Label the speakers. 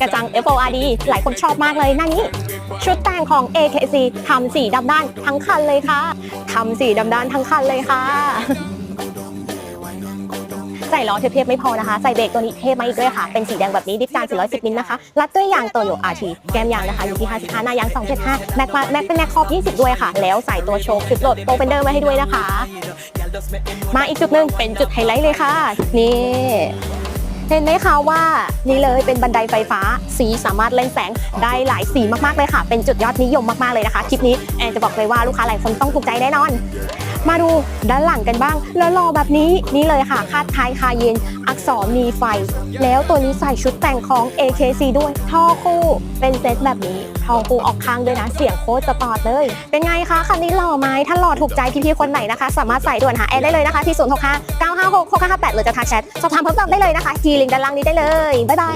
Speaker 1: กระจัง FORD หลายคนชอบมากเลยหน้านี้ ชุดแต่งของ AKC ทำสีดำด้านทั้งคันเลยค่ะทำสีดำด้านทั้งคันเลยค่ะ ใส่ล้อเทียบๆไม่พอนะคะ ใส่เบรกตัวนี้เทพมาอีกด้วยค่ะ เป็นสีแดงแบบนี้ดิฟการ 410 มิลนะคะ รัดด้วยยางโตโย RT แก้มยางนะคะอยู่ที่ 55 หน้ายาง 275 แม็กมาแม็กเป็นแม็กครอบ 20 ด้วยค่ะ แล้วใส่ตัวโชคจุดโหลดโปรเฟนเดอร์ไว้ให้ด้วยนะคะ มาอีกจุดหนึ่งเป็นจุดไฮไลท์เลยค่ะ นี่ เห็นไหมคะว่านี่เลยเป็นบันไดไฟฟ้า สีสามารถเล่นแสงได้หลายสีมากๆเลยค่ะ เป็นจุดยอดนิยมมากๆเลยนะคะ คลิปนี้แอนจะบอกเลยว่าลูกค้าหลายคนต้องถูกใจแน่นอน มาดูด้านหลังกันบ้างแล้วรอแบบนี้นี่เลยค่ะคาดท้ายคาเย็น อักษรมีไฟ แล้วตัวนี้ใส่ชุดแต่งของ AKC ด้วยท่อคู่เป็นเซตแบบนี้ท่อคู่ออกข้างด้วยนะเสียงโคตรสปอร์ตเลย เป็นไงคะคันนี้หล่อไหมถ้าหล่อถูกใจพี่ๆคนไหนนะคะ สามารถใส่ด่วนหาแอนได้เลยนะคะที่ 065 956 6558 หรือจะทักแชทสอบถามเพิ่มเติมได้เลยนะคะที่ลิงก์ด้านล่างนี้ได้เลยบ๊ายบาย